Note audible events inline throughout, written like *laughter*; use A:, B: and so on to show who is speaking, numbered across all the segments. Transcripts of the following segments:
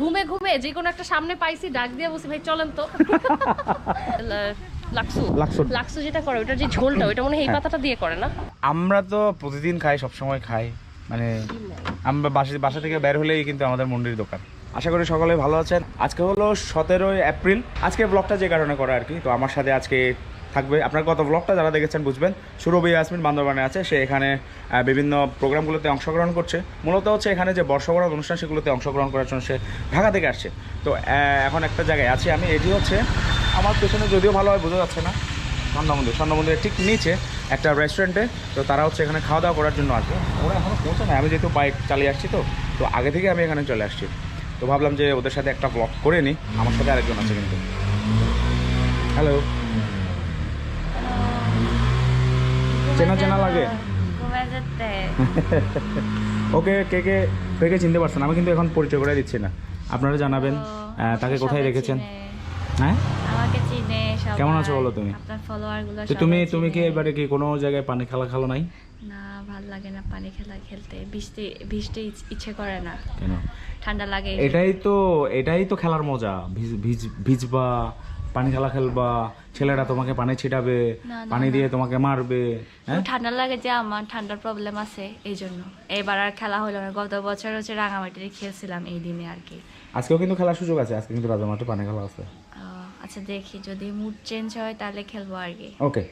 A: ঘুমে ঘুমে যে কোনো একটা সামনে পাইছি ডাক দিয়ে বসে ভাই চলেন তো। *laughs* লাক্সু।
B: লাক্সু।
A: লাক্সু যেটা করে ওটার যে ঝোলটা ওটা মনে হয় এই
B: হ্যাঁ।
A: পাতাটা দিয়ে করে না?
B: আমরা তো প্রতিদিন খাই সবসময় খাই। মানে আমরা বাসা বাসা থেকে বের হলেই কিন্তু আমাদের মন্দির দোকান। আশা করি সকলে ভালো আছেন। আজকে হলো সতেরোই এপ্রিল। আজকে ব্লগটা যে কারণে করা আর কি তো আমার সাথে আজকে থাকবে। আপনার গত ব্লগটা যারা দেখেছেন বুঝবেন, সুরভি ইয়াসমিন বান্দরবানে আছে। সে এখানে বিভিন্ন প্রোগ্রামগুলোতে অংশগ্রহণ করছে। মূলত হচ্ছে এখানে যে বর্ষবরণ অনুষ্ঠান, সেগুলোতে অংশগ্রহণ করার জন্য সে ঢাকা থেকে আসছে। তো এখন একটা জায়গায় আছি আমি। এটি হচ্ছে, আমার পেছনে যদিও ভালোভাবে বোঝা যাচ্ছে না। স্বর্ণ মন্দির স্বর্ণ মন্দিরের ঠিক নিচে একটা রেস্টুরেন্টে তো তারা হচ্ছে এখানে খাওয়া দাওয়া করার জন্য আসবে। ওরা এখনও পৌঁছে না আমি যেহেতু বাইক চালিয়ে আসছি তো তো আগে থেকে আমি এখানে চলে আসছি। তো ভাবলাম যে ওদের সাথে একটা ব্লগ করে নিই আমার সাথে আরেকজন আছে কিন্তু। হ্যালো চেনা চেনা লাগে? *laughs* ওকে কে কে কে কে চিনতে পারছেন? আমি কিন্তু এখন পরিচয় করে দিচ্ছি না। আপনারা জানাবেন তাকে কোথায় রেখেছেন? হ্যাঁ? কেমন আছো বলো তুমি?
C: আপনার ফলোয়ারগুলো
B: তো তুমি তুমি কি এবারে কি কোনো জায়গায় পানি খেলা খেলো নাই?
C: না ভালো লাগে না পানি খেলা খেলতে। বৃষ্টি বৃষ্টি ইচ্ছে করে না।
B: কেন?
C: ঠান্ডা লাগে।
B: এটাই তো এটাই তো খেলার মজা। ভিজ ভিজ ভিজবা পানি খেলা খেলবা ছেলেরা তোমাকে পানি ছিটাবে পানি দিয়ে তোমাকে মারবে হ্যাঁ?
C: ঠান্ডা লাগে যে আমার ঠান্ডার প্রবলেম আছে এই জন্য এবার আর খেলা হলো না। গত বছর হচ্ছে রাঙামাটিতে খেলছিলাম এই দিনে আর কি।
B: আজকেও কিন্তু খেলার সুযোগ আছে। আজকে কিন্তু রাজামাটি পানি খেলা আছে।
C: আচ্ছা দেখি যদি মুড চেঞ্জ হয় তাহলে খেলব আর কি।
B: ওকে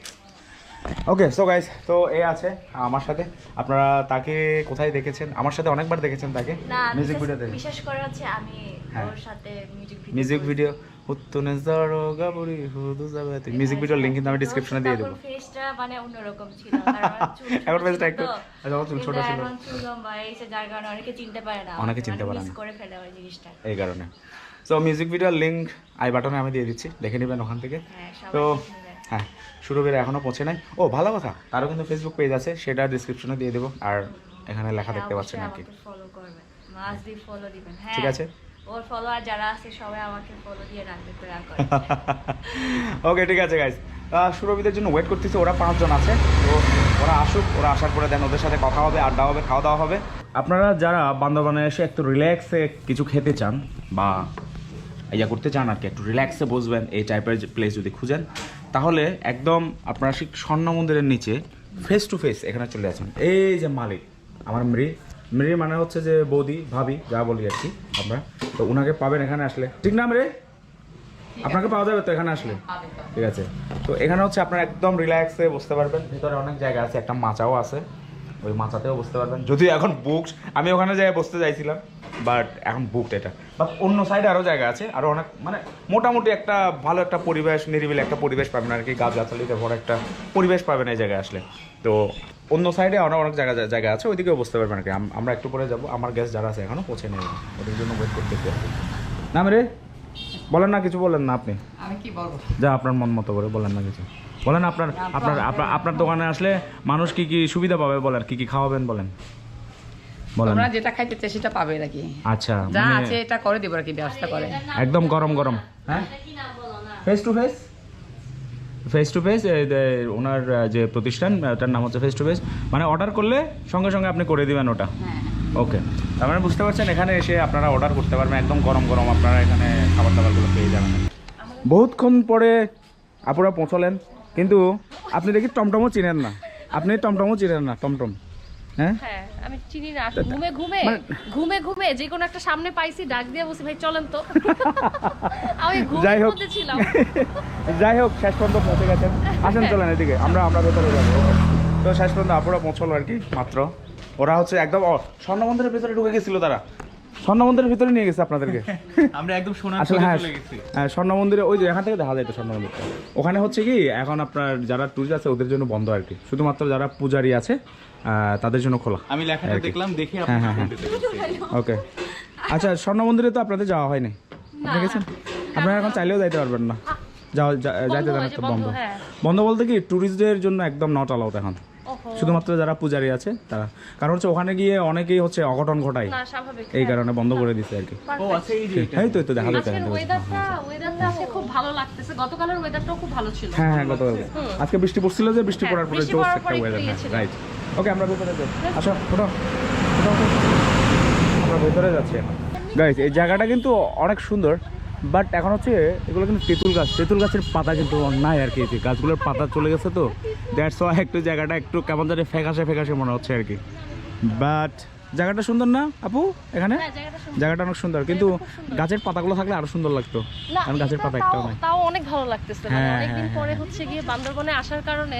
B: ওকে সো গাইস তো এ আছে আমার সাথে। আপনারা তাকে কোথায় দেখেছেন? আমার সাথে অনেকবার দেখেছেন তাকে। মিউজিক ভিডিওতে
C: বিশেষ করে হচ্ছে আমি
B: হ্যাঁ।
C: ওর সাথে মিউজিক ভিডিও
B: মিউজিক ভিডিও উত্তনে জড়ো গাবুরি হুদু যাবে মিউজিক ভিডিওর লিংক কিন্তু আমি ডিসক্রিপশনে দিয়ে দেবো।
C: ফেসটা মানে অন্যরকম ছিল। *laughs*
B: এখন ফেসটা একটু চুল ছোট ছিল।
C: এখন চুল লম্বা এসে যার কারণে অনেকে চিনতে পারে না।
B: অনেকে চিনতে পারে
C: মিস
B: না।
C: করে ফেলে ওই জিনিসটা।
B: এই কারণে। সো মিউজিক ভিডিওর লিংক আই বাটনে আমি দিয়ে দিচ্ছি। দেখে নেবেন ওখান থেকে।
C: হ্যাঁ
B: তো। হ্যাঁ সুরভের এখনও পৌঁছে নাই। ও ভালো কথা। তারও কিন্তু ফেসবুক পেজ আছে সেটা ডিসক্রিপশনে দিয়ে দেবো। আর এখানে লেখা দেখতে
C: হ্যাঁ,
B: পাচ্ছেন আর কি।
C: হ্যাঁ,
B: ঠিক আছে।
C: ওর follower যারা আছে সবাই আমাকে follow দিয়ে রাখবে, দয়া করে। *laughs*
B: ওকে ঠিক আছে গাইজ সুরভিদের জন্য ওয়েট করতেছি ওরা পাঁচজন আছে। তো ওরা আসুক ওরা আসার পরে দেন ওদের সাথে কথা হবে আড্ডা হবে খাওয়া দাওয়া হবে। আপনারা যারা বান্দরবানে এসে একটু রিল্যাক্সে কিছু খেতে চান বা ইয়া করতে চান আর কি একটু রিল্যাক্সে বসবেন এই টাইপের প্লেস যদি খুঁজেন তাহলে একদম আপনারা ঠিক স্বর্ণ মন্দিরের নিচে ফেস টু ফেস এখানে চলে আসেন এই যে মালিক আমার মৃ। মৃ মানে হচ্ছে যে বৌদি ভাবি যা বলি আর কি আমরা। তো ওনাকে পাবেন এখানে আসলে। ঠিক না মৃ? আপনাকে পাওয়া যাবে তো এখানে আসলে? ঠিক আছে। তো এখানে হচ্ছে আপনারা একদম রিল্যাক্সে বসতে পারবেন। ভিতরে অনেক জায়গা আছে একটা মাচাও আছে। ওই মাচাতেও বসতে পারবেন। যদিও এখন বুক আমি ওখানে যাই বসতে চাইছিলাম বাট এখন বুকড এটা। বাট অন্য সাইডে আরও জায়গা আছে আরও অনেক মানে মোটামুটি একটা ভালো একটা পরিবেশ নিরিবিলি একটা পরিবেশ পাবেন আর কি গাছ গাছালিতে ভরা একটা পরিবেশ পাবেন এই জায়গায় আসলে। তো অন্য সাইডে অনেক অনেক জায়গা জায়গা আছে ওইদিকেও বসতে পারবেন আর কি। আমরা একটু পরে যাব আমার গ্যাস যারা আছে এখনও পৌঁছে নেই। ওদের জন্য ওয়েট করতেছি আর কি নাম রে বলেন না কিছু বলেন না আপনি।
D: আমি কি বলব?
B: যা আপনার মন মতো করে বলেন না কিছু। বলেন আপনার আপনার আপনার আপনার দোকানে আসলে মানুষ কি কি সুবিধা পাবে বলেন কি কি খাওয়াবেন বলেন। বলেন।
D: তোমরা যেটা খাইতে চাই সেটা পাবে নাকি?
B: আচ্ছা
D: যা
B: মানে
D: আছে এটা করে দিব আর কি ব্যবস্থা করে।
B: একদম গরম গরম। হ্যাঁ? Face to face face to face owner যে প্রতিষ্ঠান ওটার নাম হচ্ছে ফেস টু ফেস মানে অর্ডার করলে সঙ্গে সঙ্গে আপনি করে দিবেন ওটা।
D: হ্যাঁ।
B: ওকে তার মানে বুঝতে পারছেন এখানে এসে আপনারা অর্ডার করতে পারবেন একদম গরম গরম। আপনারা এখানে খাবার দাবারগুলো পেয়ে যাবেন। বহুতক্ষণ পরে আপুরা পৌঁছলেন। কিন্তু আপনি দেখি টমটমও চিনেন না। আপনি টমটমও চিনেন না টমটম। হ্যাঁ?
A: হ্যাঁ আমি চিনি না। ঘুমে ঘুমে
B: মানে-
A: ঘুমে ঘুমে যে কোনো একটা সামনে পাইছি ডাক দিয়ে বসে ভাই চলেন তো। *laughs* আমি
B: যাই হোক। *laughs* যাই হোক শেষ পর্যন্ত পৌঁছে গেছেন। আসেন চলেন এদিকে। আমরা আমরা ভেতরে যাব। তো শেষ পর্যন্ত আপুরা পৌঁছলো আর কি মাত্র। ওরা হচ্ছে একদম স্বর্ণ মন্দিরের ভিতরে ঢুকে গেছিল তারা। স্বর্ণ মন্দিরের ভিতরে নিয়ে গেছে আপনাদেরকে। *laughs*
E: আমরা একদম সোনার
B: আসলে
E: চলে
B: হ্যাঁ
E: গেছি।
B: হ্যাঁ, স্বর্ণ মন্দিরে ওই যে এখান থেকে দেখা যায় তো স্বর্ণ মন্দিরটা ওখানে হচ্ছে কি এখন আপনার যারা ট্যুরিস্ট আছে ওদের জন্য বন্ধ আর কি। শুধুমাত্র যারা পূজারি আছে তাদের জন্য খোলা
E: আমি লেখাটা দেখলাম দেখে
B: হ্যাঁ, হ্যাঁ,
E: আপনাকে বলতে
B: ওকে। আচ্ছা স্বর্ণ মন্দিরে তো আপনাদের যাওয়া হয়নি। আপনি গেছেন? আপনারা এখন চাইলেও যাইতে পারবেন না। যাও যা- যাইতে দেন
A: বন্ধ,
B: বন্ধ।
A: হ্যাঁ।
B: বলতে কি ট্যুরিস্টদের জন্য একদম নট অ্যালাউড এখন। শুধুমাত্র যারা পূজারি আছে তারা। কারণ হচ্ছে ওখানে গিয়ে অনেকেই হচ্ছে অঘটন ঘটায়। এই কারণে বন্ধ করে দিচ্ছে আর কি।
E: ও আচ্ছা এই।
B: তো এই তো দেখা যাচ্ছে
A: ওয়েদারটা ওয়েদারটা আজকে খুব ভালো লাগতেছে। গতকালের ওয়েদারটাও খুব ভালো ছিল।
B: হ্যাঁ হ্যাঁ গতকাল। আজকে বৃষ্টি পড়ছিল যে বৃষ্টি
A: হ্যাঁ,
B: পড়ার পরে জোস একটা ওয়েদার হ্যাঁ। রাইট ওকে আমরা ভেতরে যাই। আসো ওঠো ওঠো। আমরা ভেতরে যাচ্ছি এখন। গাইস এই জায়গাটা কিন্তু অনেক সুন্দর। বাট এখন হচ্ছে এগুলো কিন্তু তেঁতুল গাছ। তেঁতুল গাছের পাতা কিন্তু নাই আর কি গাছগুলোর পাতা চলে গেছে তো। দ্যাটস ওয়াই একটু জায়গাটা একটু কেমন জানি ফ্যাকাশে ফ্যাকাশে মনে হচ্ছে আর কি। বাট জায়গাটা সুন্দর না আপু এখানে?
A: হ্যাঁ জায়গাটা
B: অনেক সুন্দর কিন্তু গাছের পাতাগুলো থাকলে আরও সুন্দর লাগতো। কারণ গাছের পাতা একটাও নাই।
A: তাও অনেক ভালো লাগতেছে মানে
B: হ্যাঁ,
A: অনেকদিন
B: হ্যাঁ,
A: পরে। হচ্ছে গিয়ে বান্দরবনে আসার কারণে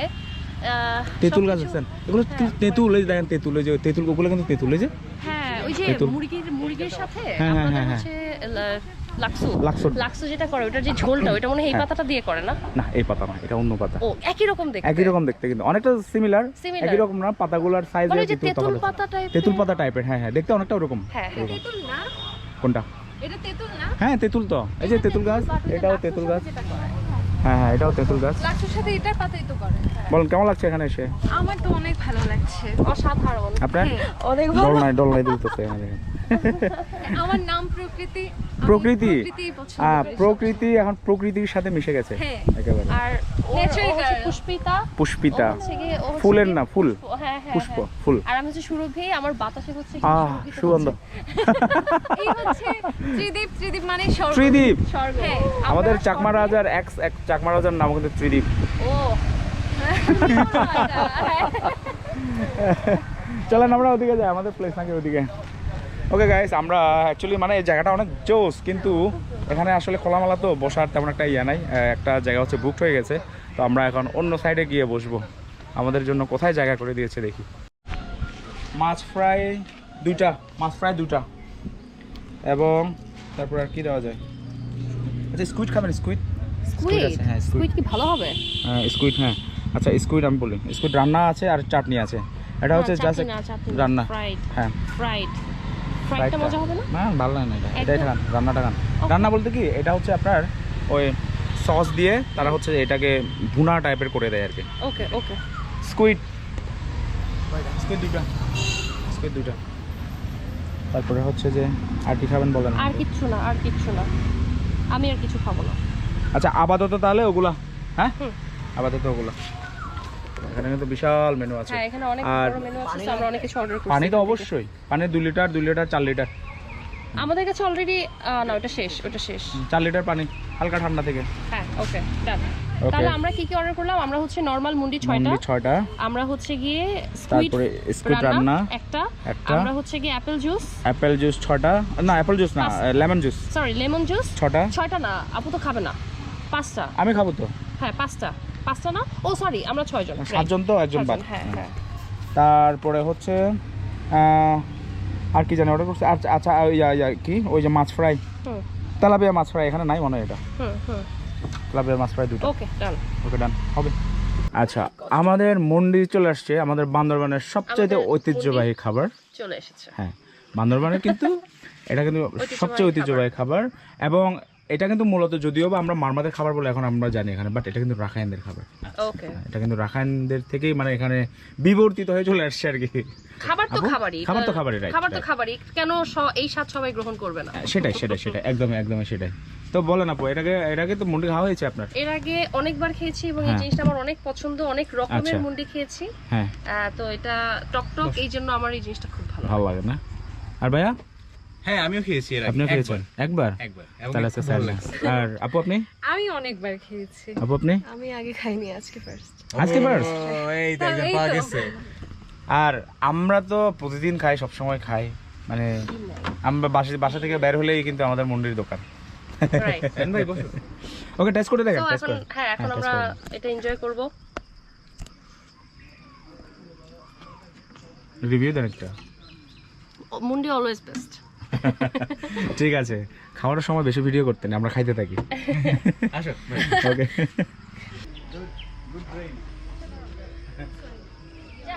B: তেঁতুল গাছ আছেন এগুলো তেঁতুল এই দেখেন তেঁতুল এই যে তেঁতুল ওগুলো কিন্তু তেঁতুল এই যে
A: হ্যাঁ ওই যে। মুরগির মুরগির সাথে
B: হ্যাঁ, হ্যাঁ,
A: আপনাদের
B: হ্যাঁ,
A: হচ্ছে লাক্সু।
B: লাক্সু।
A: লাক্সু যেটা করে ওটার যে ঝোলটা ওটা মনে হয় এই
B: হ্যাঁ।
A: পাতাটা দিয়ে করে না?
B: না এই পাতা না এটা অন্য পাতা।
A: ও একই রকম দেখতে।
B: একই রকম দেখতে কিন্তু অনেকটা সিমিলার একই রকম না পাতাগুলোর সাইজ
A: ওই যে তেঁতুল পাতা টাইপের
B: তেঁতুল পাতা টাইপের হ্যাঁ হ্যাঁ দেখতে অনেকটা ওরকম।
A: হ্যাঁ হ্যাঁ।
B: কোনটা?
F: এটা তেঁতুল না?
B: হ্যাঁ তেঁতুল তো। এই যে তেঁতুল গাছ এটাও তেঁতুল গাছ। হ্যাঁ হ্যাঁ এটাও তেঁতুল গাছ।
F: লাক্সুর সাথে এটার পাতাই তো করে
B: বলেন কেমন লাগছে এখানে এসে?
F: আমার তো অনেক ভালো লাগছে
A: অসাধারণ।
B: আপনার?
F: অনেক
B: ডল নাই ডল নাই দুলতেছে এখানে দেখেন।
F: আমার নাম প্রকৃতি
B: প্রকৃতি?
F: প্রকৃতিই পছন্দ করি।
B: প্রকৃতি এখন প্রকৃতির সাথে মিশে গেছে
F: হ্যাঁ।
B: একেবারে।
A: আর. পুষ্পিতা।
B: ফুলের না ফুল।
A: হ্যাঁ হ্যাঁ
B: পুষ্প
A: হ্যাঁ।
B: ফুল।
A: আর আমি হচ্ছে সুরভি আমার বাতাসে হচ্ছে গিয়ে
B: আহ
A: সুরভিত
B: সুগন্ধ।
F: এই হচ্ছে ত্রিদীপ ত্রিদীপ মানে স্বর্গ।
B: ত্রিদীপ!
A: স্বর্গ।
B: আমাদের চাকমা রাজার এক এক চাকমা রাজার নাম কিন্তু ত্রিদীপ।
A: ও। *laughs*
B: চলেন আমরা ওদিকে যাই আমাদের প্লেস নাকি ওদিকে। ওকে গাইস আমরা অ্যাকচুয়ালি মানে এই জায়গাটা অনেক জোস কিন্তু এখানে আসলে খোলামেলা তো বসার তেমন একটা ইয়ে নাই। একটা জায়গা হচ্ছে বুকড হয়ে গেছে তো আমরা এখন অন্য সাইডে গিয়ে বসবো। আমাদের জন্য কোথায় জায়গা করে দিয়েছে দেখি। মাছ ফ্রাই দুইটা মাছ ফ্রাই দুটা এবং তারপর আর কি দেওয়া যায়? আচ্ছা স্কুইড খাবেন স্কুইড
A: স্কুইড
B: আছে, হ্যাঁ।
A: স্কুইড কি ভালো হবে?
B: হ্যাঁ স্কুইড হ্যাঁ। আচ্ছা স্কুইড আমি বলি। স্কুইড রান্না আছে আর চাটনি আছে। এটা হচ্ছে জাস্ট রান্না।
A: ফ্রাইড
B: হ্যাঁ।
A: ফ্রাইড ফ্রাইডটা মজা হবে না?
B: না ভালো লাগে না এটা? এটাই খান রান্নাটা খান। রান্না বলতে কি এটা হচ্ছে আপনার ওই সস দিয়ে তারা হচ্ছে এটাকে ভুনা টাইপের করে দেয় আর কি
A: ওকে ওকে।
B: স্কুইড। স্কুইড দুইটা। স্কুইড দুইটা। তারপরে হচ্ছে যে আর কি খাবেন বলেন
A: আর কিচ্ছু না আর কিচ্ছু না। আমি আর কিছু খাব না।
B: আচ্ছা আপাতত তাহলে ওগুলা হ্যাঁ। আপাতত ওগুলা। এখানে কিন্তু বিশাল মেনু আছে।
A: হ্যাঁ এখানে অনেক বড় মেনু আছে আমরা অনেক কিছু অর্ডার করছি
B: পানি তো অবশ্যই। পানি দুই লিটার দুই লিটার চার লিটার
A: আমাদের কাছে অলরেডি না ওটা শেষ ওটা শেষ।
B: চার লিটার পানি হালকা ঠান্ডা থেকে।
A: হ্যাঁ ওকে ডান তাহলে আমরা কি কি অর্ডার করলাম? আমরা হচ্ছে নরমাল মুন্ডি ছয়টা।
B: মন্ডি ছয়টা।
A: আমরা হচ্ছে গিয়ে স্কুইড
B: তারপরে স্কুইড রান্না
A: একটা। আমরা হচ্ছে গিয়ে অ্যাপেল জুস
B: অ্যাপেল জুস ছটা। না অ্যাপেল জুস না lemon juice
A: sorry lemon juice
B: ছটা।
A: ছয়টা না আপু তো খাবে না। পাঁচটা।
B: আমি খাব তো।
A: হ্যাঁ পাঁচটা। পাঁচটা না? ও সরি আমরা ছয়জন
B: সাতজন তো একজন বাদ
A: হ্যাঁ। হ্যাঁ।
B: তারপরে হচ্ছে আর কি জানি অর্ডার করছে আচ্ছা আচ্ছা ইয়া- ইয়া, কি? ওই যে মাছ ফ্রাই।
A: হুম।
B: তেলাপিয়া মাছ ফ্রাই এখানে নাই মনে হয় এটা?
A: হুম হুম।
B: তেলাপিয়া মাছ ফ্রাই দুটো
A: ওকে ডান
B: ওকে ডান হবে। আচ্ছা আমাদের মন্ডি চলে আসছে আমাদের বান্দরবানের
A: আমাদের
B: ঐতিহ্যবাহী খাবার।
A: চলে এসেছে।
B: হ্যাঁ বান্দরবানের কিন্তু *laughs* এটা কিন্তু সবচেয়ে ঐতিহ্যবাহী খাবার। এবং এটা কিন্তু মূলত যদিও বা আমরা মারমাদের খাবার বলে এখন আমরা জানি এখানে বাট এটা কিন্তু রাখাইনদের খাবার।
A: ওকে
B: এটা কিন্তু রাখাইনদের থেকেই মানে এখানে বিবর্তিত হয়ে চলে আসছে আর কি।
A: খাবার তো খাবারই
B: খাবার তো খাবারই, right,
A: খাবার তো খাবারই কেন এই স্বাদ সবাই গ্রহণ করবে না?
B: সেটাই সেটাই সেটাই একদমই একদমই সেটাই। তো বলেন আপু এটাকে এটাকে তো মুন্ডি খাওয়া হয়েছে আপনার?
A: এর আগে অনেকবার খেয়েছি এবং এই
B: হ্যাঁ।
A: জিনিসটা আমার অনেক পছন্দ অনেক রকমের
B: আচ্ছা।
A: মুন্ডি খেয়েছি।
B: হ্যাঁ।
A: তো এটা টকটক এই জন্য আমার এই জিনিসটা খুব ভালো
B: ভালো লাগে না? আর ভাইয়া?
E: হ্যাঁ আমিও খেয়েছি এর
B: খেয়েছেন? একবার?
E: একবার।
B: তাহলে আচ্ছা স্যার আর আপু আপনি?
F: আমি অনেকবার খেয়েছি।
B: আপু আপনি?
F: আমি আগে খাইনি আজকে ফার্স্ট
B: আজকে ফার্স্ট
E: এই পাওয়া গেছে।
B: আর আমরা তো প্রতিদিন খাই সব সময় খাই। মানে আমরা বাসা বাসা থেকে বের হলেই কিন্তু আমাদের মন্দির দোকান। *laughs* ওকে টেস্ট করে দেখেন টেস্ট করে।
A: হ্যাঁ এখন
B: হ্যাঁ,
A: আমরা এটা এনজয় করব।
B: রিভিউ দেন একটা।
A: মুন্ডি অলওয়েজ বেস্ট *laughs*
B: ঠিক আছে খাওয়ার সময় বেশি ভিডিও করতে না আমরা খাইতে থাকি।
E: আসো
B: ওকে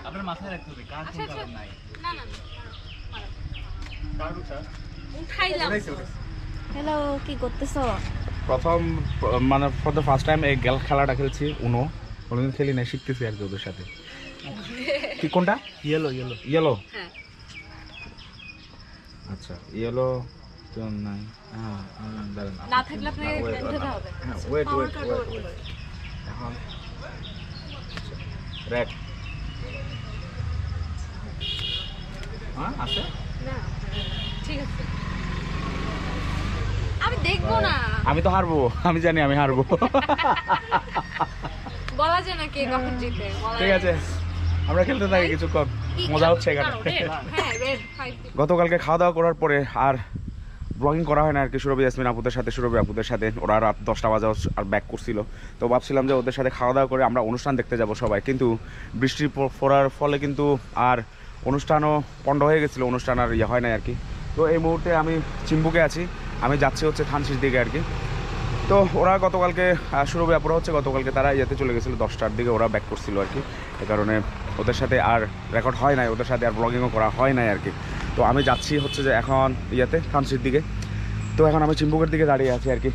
E: আপনার মাথায় রাখতে হবে কার কোন কালার নাই।
C: হ্যালো কি করতেছো?
B: প্রথম মানে ফর দ্য ফার্স্ট টাইম এই গেল খেলাটা খেলছি উনো কোনোদিন খেলি না শিখতেছি আর কি ওদের সাথে। *laughs* কি কোনটা?
E: ইয়েলো ইয়েলো
B: ইয়েলো
F: হ্যাঁ।
B: আচ্ছা ইয়েলো তো নাই। হ্যাঁ হ্যাঁ, দাঁড়ান
F: না থাকলে আপনাকে উঠাতে হবে।
B: হ্যাঁ ওয়েট ওয়েট ওয়েট এখন রেড হ্যাঁ আছে?
F: না ঠিক আছে। দেখব না।
B: আমি তো হারবো আমি জানি আমি হারবো।
F: বলা যায় না কে কখন জিতে
B: ঠিক আছে আমরা খেলতে থাকি কিছুক্ষণ। মজা হচ্ছে গতকালকে খাওয়া দাওয়া করার পরে আর ব্লগিং করা হয় না আর কি। সুরভি, ইয়াসমিন আপুদের সাথে, সুরভি আপুদের সাথে। ওরা রাত দশটা বাজে আর ব্যাক করছিল। তো ভাবছিলাম যে ওদের সাথে খাওয়া দাওয়া করে আমরা অনুষ্ঠান দেখতে যাব সবাই। কিন্তু বৃষ্টি পড়ার ফলে কিন্তু আর অনুষ্ঠানও পণ্ড হয়ে গেছিল। অনুষ্ঠান আর ইয়ে হয় না আর কি। তো এই মুহূর্তে আমি চিম্বুকে আছি। আমি যাচ্ছি হচ্ছে থানসির দিকে আর কি। তো ওরা গতকালকে সুরভি আপুরা হচ্ছে গতকালকে তারা ইয়েতে চলে গেছিল, দশটার দিকে ওরা ব্যাক করছিল আর কি। এ কারণে ওদের সাথে আর রেকর্ড হয় নাই, ওদের সাথে আর ব্লগিংও করা হয় নাই আর কি তো আমি যাচ্ছি হচ্ছে যে এখন ইয়েতে থানসির দিকে। তো এখন আমি চিম্বুকের দিকে দাঁড়িয়ে আছি আর কি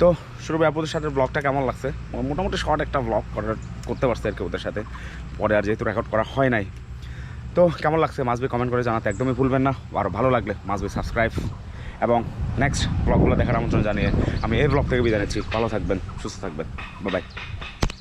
B: তো সুরভি আপুদের সাথে ব্লগটা কেমন লাগছে? মোটামুটি শর্ট একটা ব্লগ করতে পারছে আর কি ওদের সাথে। পরে আর যেহেতু রেকর্ড করা হয় নাই। তো কেমন লাগছে মাসবি কমেন্ট করে জানাতে একদমই ভুলবেন না। আর ভালো লাগলে মাসবি সাবস্ক্রাইব এবং নেক্সট ব্লগগুলো দেখার আমন্ত্রণ জানিয়ে আমি এই ব্লগ থেকে বিদায় নিচ্ছি। ভালো থাকবেন, সুস্থ থাকবেন। বাই